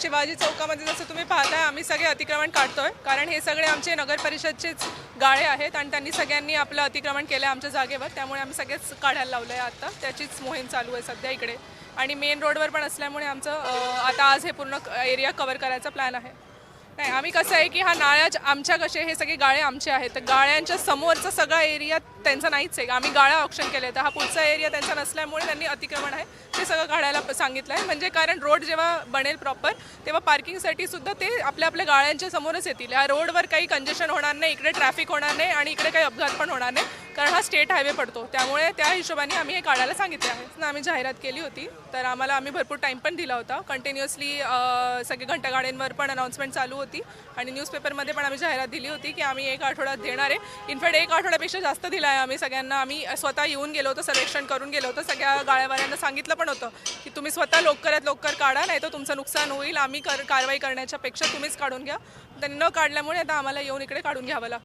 शिवाजी चौकामध्ये जसं तुम्ही पाहताय आम्ही सगळे अतिक्रमण काढतोय. कारण हे सगळे आमचे नगर परिषदचेच गाळे आहेत आणि त्यांनी सगळ्यांनी आपलं अतिक्रमण केलं आहे आमच्या जागेवर. त्यामुळे आम्ही सगळेच काढायला लावलं आहे आत्ता त्याचीच मोहीम चालू आहे सध्या इकडे. आणि मेन रोडवर पण असल्यामुळे आमचं आता आज हे पूर्ण एरिया कव्हर करायचा प्लॅन आहे. नाही आम्ही कसं आहे की हा नाळ्या आमच्या कसे हे सगळे गाळे आमचे आहेत. तर गाळ्यांच्या समोरचा सगळा एरिया त्यांचा नाहीच आहे. आम्ही गाळा ऑप्शन केले तर हा पुढचा एरिया त्यांचा नसल्यामुळे त्यांनी अतिक्रमण आहे. ते सगळं काढायला सांगितलं आहे. म्हणजे कारण रोड जेव्हा बनेल प्रॉपर तेव्हा पार्किंगसाठी सुद्धा ते आपल्या आपल्या गाळ्यांच्या समोरच येतील. या रोडवर काही कंजेशन होणार नाही. इकडे ट्रॅफिक होणार नाही आणि इकडे काही अपघात पण होणार नाही. कारण हा स्टेट हायवे पडतो. त्यामुळे त्या हिशोबाने आम्ही हे काढायला सांगितले. आहे ना आम्ही जाहिरात केली होती. तर आम्हाला आम्ही भरपूर टाईम पण दिला होता. कंटिन्युअसली सगळे घंटागाड्यांवर पण अनाऊन्समेंट चालू होती. आणि न्यूजपेपरमध्ये पण आम्ही जाहिरात दिली होती की आम्ही एक आठवड्यात देणार आहे. इनफॅक्ट एक आठवड्यापेक्षा जास्त दिला आहे आम्ही सगळ्यांना. आम्ही स्वतः येऊन गेलो होतो सर्वेक्षण करून गेलो होतो. सगळ्या गाळ्यावाल्यांना सांगितलं पण होतं की तुम्ही स्वतः लवकरात लवकर काढा नाही तर तुमचं नुकसान होईल. आम्ही कर कारवाई करण्याच्या पेक्षा तुम्हीच काढून घ्या. त्यांनी न काढल्यामुळे आता आम्हाला येऊन इकडे काढून घ्यावं लागतं.